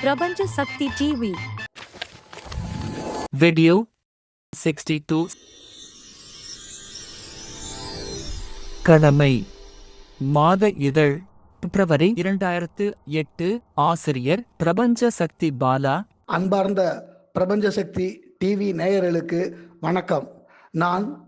பிரபஞ்ச சக்தி TV Video 62 கடமை. மாத இதழ். பிப்ரவரி இரண்டாயிரத்து எட்டு. ஆசிரியர் பிரபஞ்ச சக்தி பாலா. அன்பார்ந்த பிரபஞ்ச சக்தி டிவி நேயர்களுக்கு வணக்கம். நான்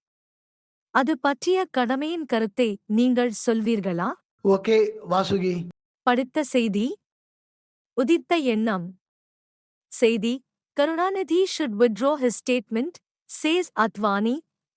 அது பற்றிய கடமையின் கருத்தை நீங்கள் சொல்வீர்களா ஓகே வாசுகி படித்த செய்தி உதித்த எண்ணம் செய்தி Karunanidhi should withdraw his statement says Atwani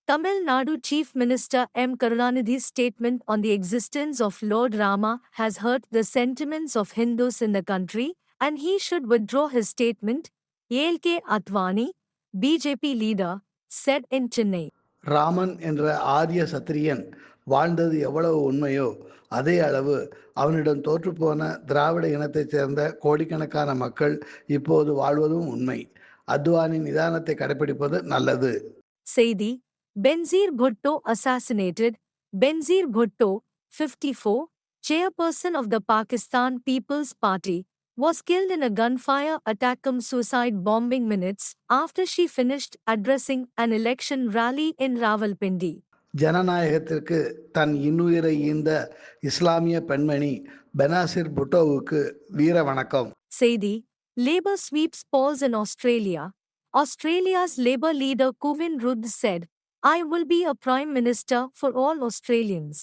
Tamil Nadu Chief Minister M. Karunanidhi's statement on the existence of Lord Rama has hurt the sentiments of Hindus in the country, and he should withdraw his statement, ALK Atwani, BJP leader, said in Chennai. Raman என்ற ஆரிய சத்திரியன் வாழ்ந்தது எவ்வளவு உண்மையோ அதே அளவு அவனிடம் தோற்றுப்போன திராவிட இனத்தைச் சேர்ந்த கோடிக்கணக்கான மக்கள் இப்போது வாழ்வதும் உண்மை. அத்வானி நிதானத்தை கடைபிடிப்பது நல்லது. செய்தி Benazir Bhutto assassinated Benazir Bhutto fifty four chairperson of the Pakistan People's Party, was killed in a gunfire attack cum suicide bombing minutes after she finished addressing an election rally in Rawalpindi. ஜனநாயகத்திற்கு தன் இன்னுயிரை ஈந்த இஸ்லாமிய பெண்மணி பெனாசிர் புட்டோவுக்கு வீர வணக்கம் Saidi, Labour sweeps polls in Australia. Australia's Labour leader Kuvin Rudd said, I will be a Prime Minister for all Australians.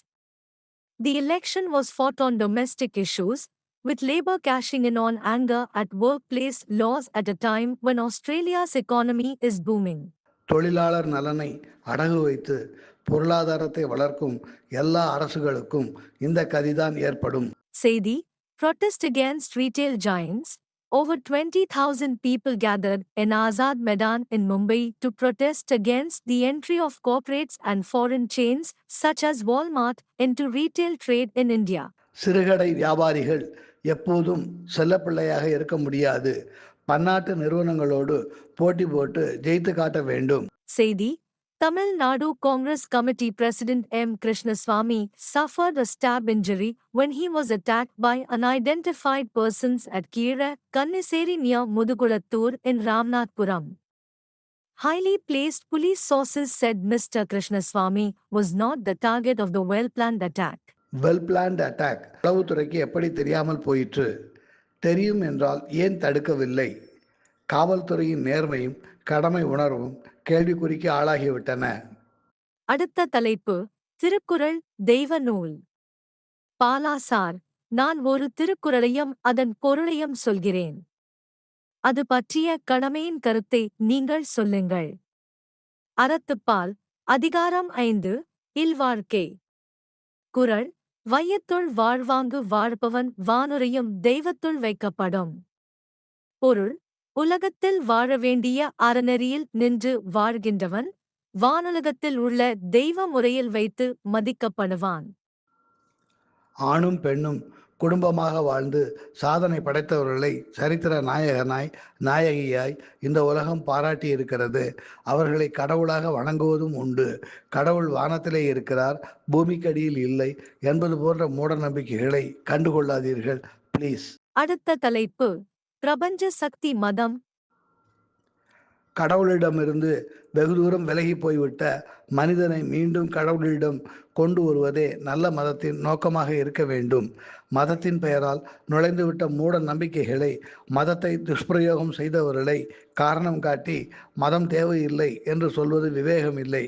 The election was fought on domestic issues, with Labour cashing in on anger at workplace laws at a time when Australia's economy is booming. தொழிலாளர் நலனை அடகு வைத்து பொருளாதாரத்தை வளர்க்கும் எல்லா அரசுகளுக்கும் இந்த கதிதான் ஏற்படும் Saidi, protest against retail giants. Over 20,000 people gathered in Azad Maidan in Mumbai to protest against the entry of corporates and foreign chains such as Walmart into retail trade in India. சிறுகடை வியாபாரிகள் எப்போதும் செல்லப்பிள்ளையாக இருக்க முடியாது பன்னாட்டு நிறுவனங்களோடு போட்டி போட்டு ஜெயித்து காட்ட வேண்டும் Saidi, Tamil Nadu Congress Committee President M. Krishnaswamy suffered a stab injury when he was attacked by unidentified persons at Kira, Kanniseri near Mudugulattur in Ramnathpuram. Highly placed police sources said Mr. Krishnaswamy was not the target of the well-planned attack. Well planned attack உளவுத்துறைக்கு எப்படி தெரியாமல் போயிற்று? தெரியும் என்றால் ஏன் தடுக்கவில்லை? காவல்துறையின் நேர்மையும் கடமை உணர்வும் கேள்விக்குறிக்கு ஆளாகிவிட்டன. அடுத்த தலைப்பு திருக்குறள் தெய்வ நூல். பாலாசார் நான் ஒரு திருக்குறளையும் அதன் பொருளையும் சொல்கிறேன். அது பற்றிய கடமையின் கருத்தை நீங்கள் சொல்லுங்கள். அறத்துப்பால் அதிகாரம் ஐந்து இல்வாழ்க்கை. குரல் வையத்துள் வாழ்வாங்கு வாழ்பவன் வானுரையும் தெய்வத்துள் வைக்கப்படும். பொருள் உலகத்தில் வாழ வேண்டிய அறநெறியில் நின்று வாழ்கின்றவன் வானுலகத்தில் உள்ள தெய்வ முறையில் வைத்து மதிக்கப்படுவான். ஆணும் பெண்ணும் குடும்பமாக வாழ்ந்து சாதனை படைத்தவர்களை சரித்திர நாயகனாய் நாயகியாய் இந்த உலகம் பாராட்டி இருக்கிறது. அவர்களை கடவுளாக வணங்குவதும் உண்டு. கடவுள் வானத்திலே இருக்கிறார் பூமிக்கடியில் இல்லை என்பது போன்ற மூட நம்பிக்கைகளை கண்டுகொள்ளாதீர்கள் ப்ளீஸ் அடுத்த தலைப்பு பிரபஞ்ச சக்தி மதம் கடவுளிடமிருந்து வெகு தூரம் விலகி போய்விட்ட மனிதனை மீண்டும் கடவுளிடம் கொண்டு வருவதே நல்ல மதத்தின் நோக்கமாக இருக்க வேண்டும். மதத்தின் பெயரால் நுழைந்துவிட்ட மூட நம்பிக்கைகளை மதத்தை துஷ்பிரயோகம் செய்தவர்களை காரணம் காட்டி மதம் தேவையில்லை என்று சொல்வது விவேகம் இல்லை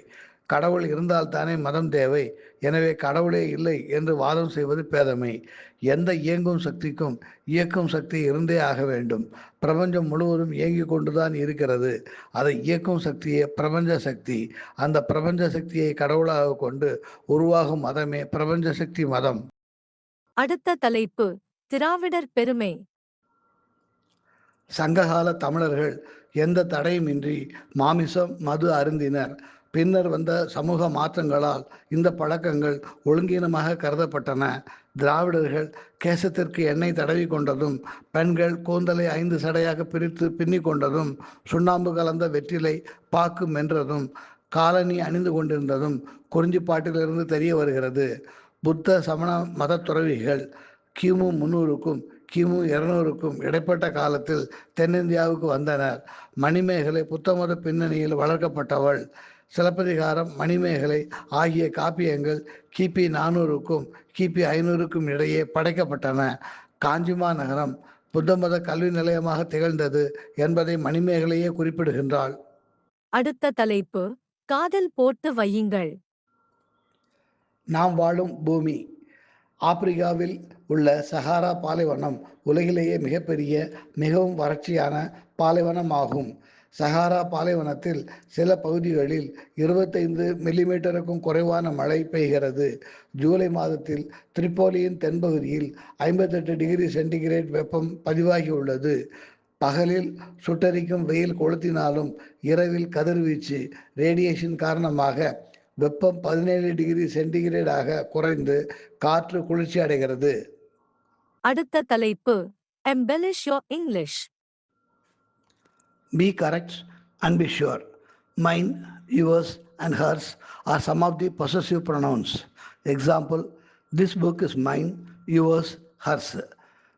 கடவுள் இருந்தால்தானே மதம் தேவை. எனவே கடவுளே இல்லை என்று வாதம் செய்வது பேதமை. எந்த இயங்கும் சக்திக்கும் இயக்கும் சக்தி இருந்தே ஆக வேண்டும். பிரபஞ்சம் முழுவதும் இயங்கிக் கொண்டுதான் இருக்கிறது. அதை இயக்கும் சக்தியே பிரபஞ்ச சக்தி. அந்த பிரபஞ்ச சக்தியை கடவுளாக கொண்டு உருவாகும் மதமே பிரபஞ்ச சக்தி மதம். அடுத்த தலைப்பு திராவிடர் பெருமை. சங்ககால தமிழர்கள் எந்த தடையுமின்றி மாமிசம் மது அருந்தினர். பின்னர் வந்த சமூக மாற்றங்களால் இந்த பழக்கங்கள் ஒழுங்கீனமாக கருதப்பட்டன. திராவிடர்கள் கேசத்திற்கு எண்ணெய் தடவி கொண்டதும் பெண்கள் கூந்தலை ஐந்து சடையாக பிரித்து பின்னி கொண்டதும் சுண்ணாம்பு கலந்த வெற்றிலை பாக்கு மென்றதும் காலனி அணிந்து கொண்டிருந்ததும் குறிஞ்சிப்பாட்டிலிருந்து தெரிய வருகிறது. புத்த சமண மத துறவிகள் கிமு முன்னூறுக்கும் கிமு இருநூறுக்கும் இடைப்பட்ட காலத்தில் தென்னிந்தியாவுக்கு வந்தனர். மணிமேகலை புத்தமத பின்னணியில் வளர்க்கப்பட்டவள். சிலப்பதிகாரம் மணிமேகலை ஆகிய காப்பியங்கள் கிபி நானூறுக்கும் கிபி ஐநூறுக்கும் இடையே படைக்கப்பட்டன. காஞ்சிமா நகரம் புத்தமத கல்வி நிலையமாக திகழ்ந்தது என்பதை மணிமேகலையே குறிப்பிடுகின்றாள். அடுத்த தலைப்பு காதல் போட்டு வையுங்கள். நாம் வாழும் பூமி ஆப்பிரிக்காவில் உள்ள சஹாரா பாலைவனம் உலகிலேயே மிகப்பெரிய மிகவும் வறட்சியான பாலைவனம் ஆகும் சஹாரா பாலைவனத்தில் சில பகுதிகளில் இருபத்தைந்து மில்லிமீட்டருக்கும் குறைவான மழை பெய்கிறது. ஜூலை மாதத்தில் திரிப்போலியின் தென்பகுதியில் ஐம்பத்தெட்டு டிகிரி சென்டிகிரேட் வெப்பம் பதிவாகியுள்ளது. பகலில் சுட்டரிக்கும் வெயில் கொளுத்தினாலும் இரவில் கதிர்வீச்சு ரேடியேஷன் காரணமாக வெப்பம் பதினேழு டிகிரி சென்டிகிரேடாக குறைந்து காற்று குளிர்ச்சி அடைகிறது அடுத்த தலைப்பு embellish your English Be correct and be sure. Mine, yours, and hers are some of the possessive pronouns. Example This book is mine, yours, hers.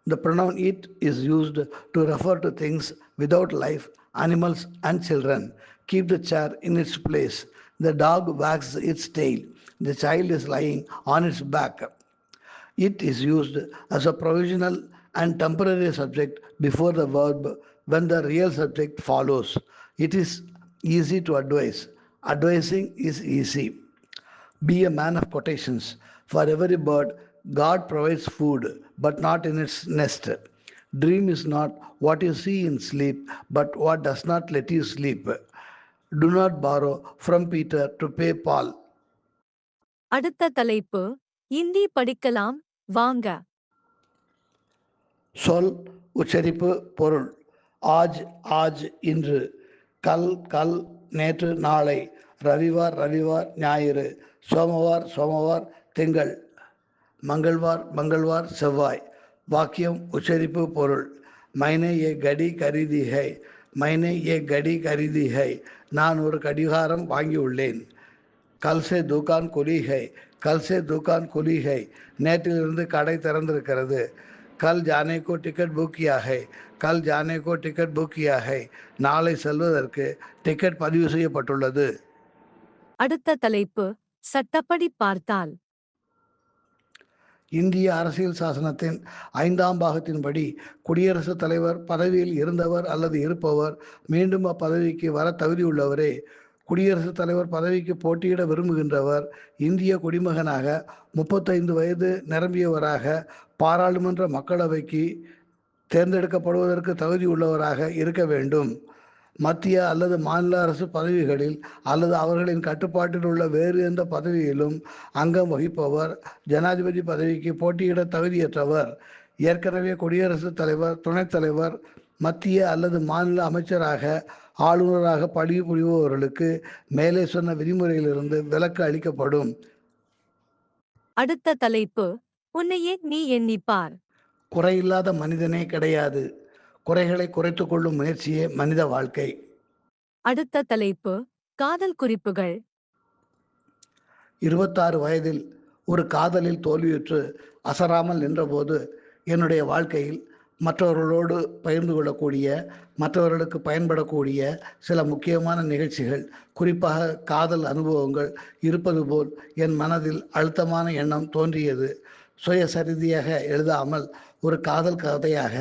The pronoun it is used to refer to things without life, animals, and children. Keep the chair in its place. The dog wags its tail. The child is lying on its back. It is used as a provisional and temporary subject before the verb when the real subject follows. It is easy to advise. Advising is easy. Be a man of quotations. For every bird, God provides food, but not in its nest. Dream is not what you see in sleep, but what does not let you sleep. Do not borrow from Peter to pay Paul. அடுத்த தலைப்பு இந்தி படிக்கலாம் வாங்க சொல் உச்சரிப்பு பொருள் ஆஜ் ஆஜ் இன்று. கல் கல் நேற்று நாளை. ரவிவார் ரவிவார் ஞாயிறு. சோமவார் சோமவார் திங்கள். மங்கள்வார் மங்கள்வார் செவ்வாய். வாக்கியம் உச்சரிப்பு பொருள். மைனே ஏ கடி கரிதி ஹை. மைனே ஏ கடி கரிதி ஹை. நான் ஒரு கடிகாரம் வாங்கியுள்ளேன். கல்சே துகான் குலி ஹை. கல் துகான் குலி ஹை. நேற்றிலிருந்து கடை திறந்திருக்கிறது. கல் ஜானே கோ டிக்கெட் புக் கியா ஹை? கல் ஜானே கோ டிக்கெட் புக் கியா ஹை? நாளை செல்வதற்கு டிக்கெட் பதிவு செய்யப்பட்டுள்ளது. அடுத்த தலைப்பு சட்டப்படி பார்த்தால். இந்திய அரசியல் சாசனத்தின் ஐந்தாம் பாகத்தின்படி குடியரசுத் தலைவர் பதவியில் இருந்தவர் அல்லது இருப்பவர் மீண்டும் அப்பதவிக்கு வர தகுதியுள்ளவரே குடியரசுத் தலைவர் பதவிக்கு போட்டியிட விரும்புகின்றவர் இந்திய குடிமகனாக முப்பத்தைந்து வயது நிரம்பியவராக பாராளுமன்ற மக்களவைக்கு தேர்ந்தெடுக்கப்படுவதற்கு தகுதி உள்ளவராக இருக்க வேண்டும். மத்திய அல்லது மாநில அரசு பதவிகளில் அல்லது அவர்களின் கட்டுப்பாட்டில் உள்ள வேறு எந்த பதவியிலும் அங்கம் வகிப்பவர் ஜனாதிபதி பதவிக்கு போட்டியிட தகுதியற்றவர் ஏற்கனவே குடியரசுத் தலைவர் துணைத் தலைவர் மத்திய அல்லது மாநில அமைச்சராக ஆளுநராக பணிபுரிபவர்களுக்கு மேலே சொன்ன விதிமுறையிலிருந்து விலக்கு அளிக்கப்படும். அடுத்த தலைப்பு உன்னையே நீ எண்ணிப்பார். குறையில்லாத மனிதனே கிடையாது. குறைகளை குறைத்துக் கொள்ளும் முயற்சியே மனித வாழ்க்கை. அடுத்த தலைப்பு காதல் குறிப்புகள். இருபத்தாறு வயதில் ஒரு காதலில் தோல்வியுற்று அசராமல் நின்றபோது என்னுடைய வாழ்க்கையில் மற்றவர்களோடு பகிர்ந்து கொள்ளக்கூடிய மற்றவர்களுக்கு பயன்படக்கூடிய சில முக்கியமான நிகழ்ச்சிகள் குறிப்பாக காதல் அனுபவங்கள் இருப்பது போல் என் மனதில் அழுத்தமான எண்ணம் தோன்றியது. சுயசரிதியாக எழுதாமல் ஒரு காதல் கதையாக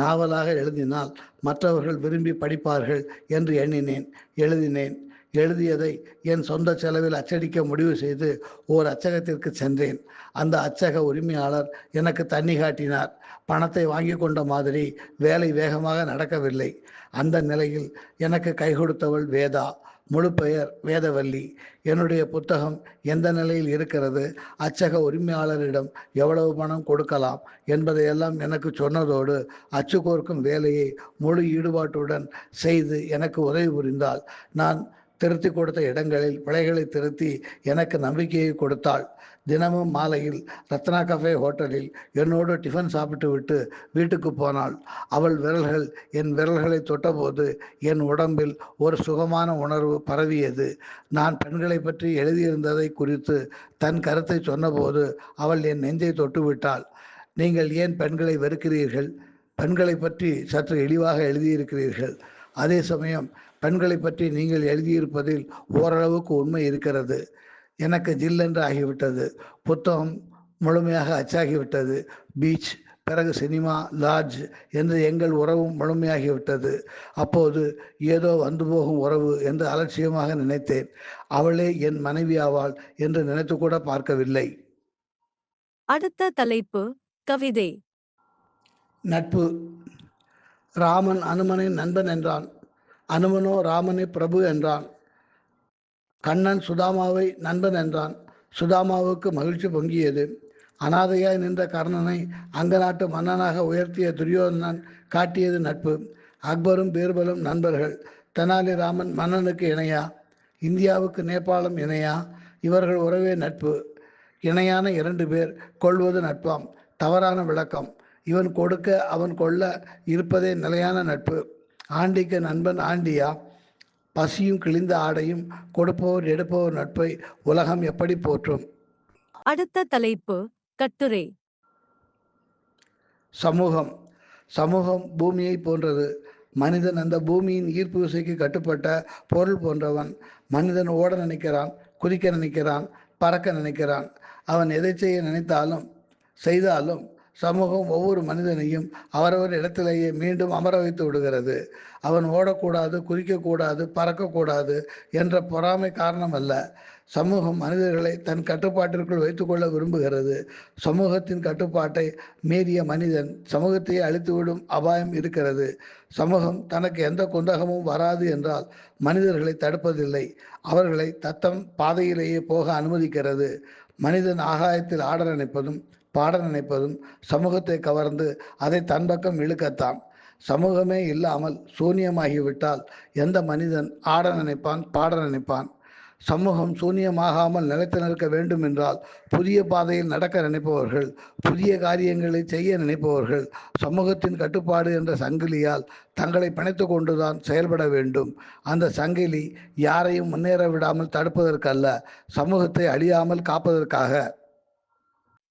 நாவலாக எழுதினால் மற்றவர்கள் விரும்பி படிப்பார்கள் என்று எண்ணினேன் எழுதினேன். எழுதியதை என் சொந்த செலவில் அச்சடிக்க முடிவு செய்து ஓர் அச்சகத்திற்கு சென்றேன். அந்த அச்சக உரிமையாளர் எனக்கு தண்ணி காட்டினார். பணத்தை வாங்கி கொண்ட மாதிரி வேலை வேகமாக நடக்கவில்லை. அந்த நிலையில் எனக்கு கை கொடுத்தவள் வேதா. முழு பெயர் வேதவல்லி. என்னுடைய புத்தகம் எந்த நிலையில் இருக்கிறது? அச்சக உரிமையாளரிடம் எவ்வளவு பணம் கொடுக்கலாம்? என்பதையெல்லாம் எனக்கு சொன்னதோடு அச்சு கோர்க்கும் வேலையை முழு ஈடுபாட்டுடன் செய்து எனக்கு உதவி புரிந்தால் நான் திருத்தி கொடுத்த இடங்களில் பிழைகளை திருத்தி எனக்கு நம்பிக்கையை கொடுத்தாள். தினமும் மாலையில் ரத்னா கஃபே ஹோட்டலில் என்னோடு டிஃபன் சாப்பிட்டு விட்டு வீட்டுக்கு போனாள். அவள் விரல்கள் என் விரல்களை தொட்டபோது என் உடம்பில் ஒரு சுகமான உணர்வு பரவியது. நான் பெண்களை பற்றி எழுதியிருந்ததை குறித்து தன் கருத்தை சொன்னபோது அவள் என் நெஞ்சை தொட்டுவிட்டாள் நீங்கள் ஏன் பெண்களை வெறுக்கிறீர்கள்? பெண்களை பற்றி சற்று இழிவாக எழுதியிருக்கிறீர்கள். அதே சமயம் பெண்களை பற்றி நீங்கள் எழுதியிருப்பதில் ஓரளவுக்கு உண்மை இருக்கிறது. எனக்கு ஜில்லென்று ஆகிவிட்டது. புத்தகம் முழுமையாக அச்சாகிவிட்டது. பீச் பிறகு சினிமா லாட்ஜ் என்று எங்கள் உறவும் முழுமையாகிவிட்டது. அப்போது ஏதோ வந்து போகும் உறவு என்று அலட்சியமாக நினைத்தேன். அவளே என் மனைவியாவாள் என்று நினைத்து கூட பார்க்கவில்லை. அடுத்த தலைப்பு கவிதை. நட்பு. ராமன் அனுமனை நண்பன் என்றான். அனுமனோ ராமனை பிரபு என்றான். கண்ணன் சுதாமாவை நண்பன் என்றான். சுதாமாவுக்கு மகிழ்ச்சி பொங்கியது. அனாதையாய் நின்ற கர்ணனை அங்க நாட்டு மன்னனாக உயர்த்திய துரியோதனன் காட்டியது நட்பு. அக்பரும் பீர்பலும் நண்பர்கள். தெனாலிராமன் மன்னனுக்கு இணையா? இந்தியாவுக்கு நேபாளம் இணையா? இவர்கள் உறவே நட்பு. இணையான இரண்டு பேர் கொள்வது நட்பாம். தவறான விளக்கம். இவன் கொடுக்க அவன் கொள்ள இருப்பதே நிலையான நட்பு. ஆண்டிக்கு நண்பன் ஆண்டியா? பசியும் கிழிந்த ஆடையும் கொடுப்பவர் எடுப்பவர் நட்பை உலகம் எப்படி போற்றும்? அடுத்த தலைப்பு கட்டுரை. சமூகம். சமூகம் பூமியை போன்றது. மனிதன் அந்த பூமியின் ஈர்ப்பு விசைக்கு கட்டுப்பட்ட பொருள் போன்றவன். மனிதன் ஓட நினைக்கிறான் குதிக்க நினைக்கிறான் பறக்க நினைக்கிறான். அவன் எதை செய்ய நினைத்தாலும் செய்தாலும் சமூகம் ஒவ்வொரு மனிதனையும் அவரவர் இடத்திலேயே மீண்டும் அமர வைத்து விடுகிறது. அவன் ஓடக்கூடாது குறிக்கக்கூடாது பறக்கக்கூடாது என்ற பொறாமை காரணம் அல்ல சமூகம் மனிதர்களை தன் கட்டுப்பாட்டிற்குள் வைத்துக்கொள்ள விரும்புகிறது. சமூகத்தின் கட்டுப்பாட்டை மீறிய மனிதன் சமூகத்தையே அழித்துவிடும் அபாயம் இருக்கிறது. சமூகம் தனக்கு எந்த குந்தகமும் வராது என்றால் மனிதர்களை தடுப்பதில்லை. அவர்களை தத்தம் பாதையிலேயே போக அனுமதிக்கிறது. மனிதன் ஆகாயத்தில் ஆட நினைப்பதும் பாட நினைப்பதும் சமூகத்தை கவர்ந்து அதை தன் பக்கம் இழுக்கத்தான். சமூகமே இல்லாமல் சூன்யமாகிவிட்டால் எந்த மனிதன் ஆட நினைப்பான் பாட நினைப்பான்? சமூகம் சூன்யமாகாமல் நிலைத்து நிற்க வேண்டும் என்றால் புதிய பாதையில் நடக்க நினைப்பவர்கள் புதிய காரியங்களை செய்ய நினைப்பவர்கள் சமூகத்தின் கட்டுப்பாடு என்ற சங்கிலியால் தங்களை பிணைத்து கொண்டுதான் செயல்பட வேண்டும். அந்த சங்கிலி யாரையும் முன்னேற விடாமல் தடுப்பதற்கல்ல சமூகத்தை அழியாமல் காப்பதற்காக.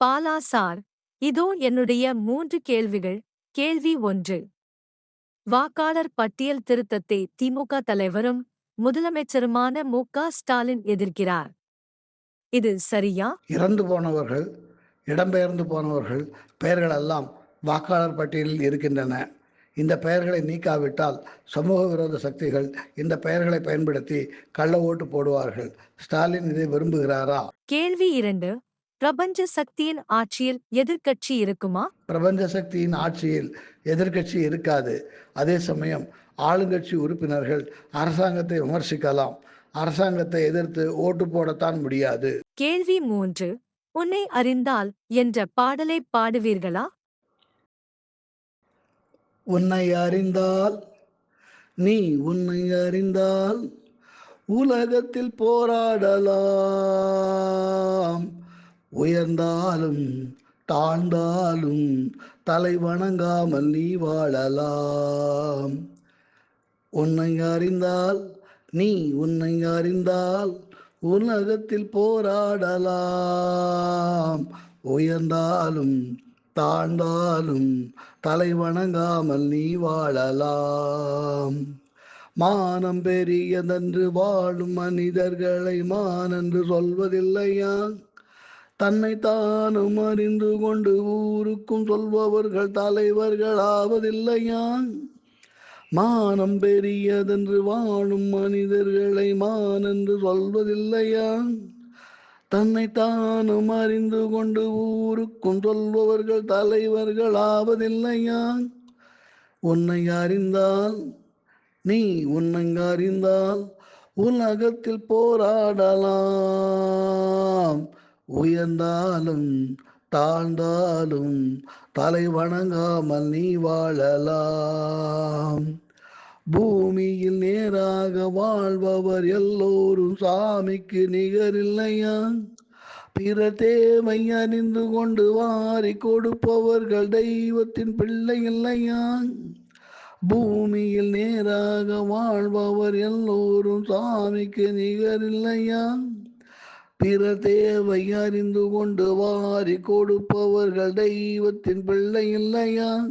பாலா சார் இதோ என்னுடைய மூன்று கேள்விகள். கேள்வி ஒன்று. வாக்காளர் பட்டியல் திருத்தத்தை திமுக தலைவரும் முதலமைச்சருமான மு. க. ஸ்டாலின் எதிர்க்கிறார். இது சரியா? இறந்து போனவர்கள் இடம்பெயர்ந்து போனவர்கள் பெயர்களெல்லாம் வாக்காளர் பட்டியலில் இருக்கின்றன. இந்த பெயர்களை நீக்காவிட்டால் சமூக விரோத சக்திகள் இந்த பெயர்களை பயன்படுத்தி கள்ள ஓட்டு போடுவார்கள். ஸ்டாலின் இதை விரும்புகிறாரா? கேள்வி இரண்டு. பிரபஞ்ச சக்தியின் ஆட்சியில் எதிர்க்கட்சி இருக்குமா? பிரபஞ்ச சக்தியின் ஆட்சியில் எதிர்க்கட்சி இருக்காது. அதே சமயம் ஆளுங்கட்சி உறுப்பினர்கள் அரசாங்கத்தை விமர்சிக்கலாம். அரசாங்கத்தை எதிர்த்து ஓட்டு போடத்தான் முடியாது. கேள்வி மூன்று. உன்னை அறிந்தால் என்ற பாடலை பாடுவீர்களா? உன்னை அறிந்தால் நீ உன்னை அறிந்தால் உலகத்தில் போராடலாம். உயர்ந்தாலும் தாழ்ந்தாலும் தலை வணங்காமல் நீ வாழலாம். உன்னை அறிந்தால் நீ உன்னை அறிந்தால் உலகத்தில் போராடலாம். உயர்ந்தாலும் தாழ்ந்தாலும் தலை வணங்காமல் நீ வாழலாம். மானம் பெரியதென்று வாழும் மனிதர்களை மானென்று சொல்வதில்லையா? தன்னை தானும் அறிந்து கொண்டு ஊருக்கும் சொல்பவர்கள் தலைவர்கள் ஆவதில்லையா மானம் பெரியதென்று வாழும் மனிதர்களை மானென்று சொல்வதில்லையா? தன்னை தானும் அறிந்து கொண்டு ஊருக்கும் சொல்பவர்கள் தலைவர்கள் ஆவதில்லையா உன்னை அறிந்தால் நீ உன்னை அறிந்தால் உலகத்தில் போராடலாம். உயர்ந்தாலும் தாழ்ந்தாலும் தலை வணங்காமல் நீ வாழலாம். பூமியில் நேராக வாழ்பவர் எல்லோரும் சாமிக்கு நிகரில்லையா? பிற தேவை அறிந்து கொண்டு வாரி கொடுப்பவர்கள் தெய்வத்தின் பிள்ளை இல்லையா? பூமியில் நேராக வாழ்பவர் எல்லோரும் சாமிக்கு நிகரில்லையா? பிற தேவை அறிந்து கொண்டு வாரி கொடுப்பவர்கள் தெய்வத்தின் பிள்ளை இல்லையா?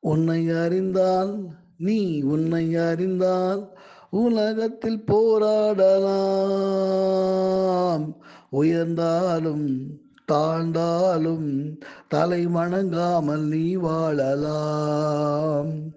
உன்னை அறிந்தால் நீ உன்னை அறிந்தால் உலகத்தில் போராடலாம். உயர்ந்தாலும் தாழ்ந்தாலும் தலை வணங்காமல் நீ வாழலாம்.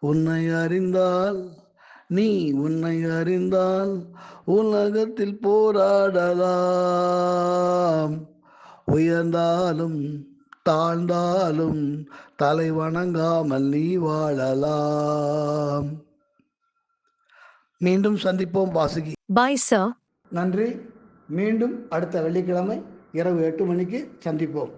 உன்னை அறிந்தால் நீ உன்னை அறிந்தால் உலகத்தில் போராடலாம். உயர்ந்தாலும் தாழ்ந்தாலும் தலை வணங்காமல் நீ வாழலாம். மீண்டும் சந்திப்போம் வாசுகி. Bye, sir. நன்றி. மீண்டும் அடுத்த வெள்ளிக்கிழமை இரவு எட்டு மணிக்கு சந்திப்போம்.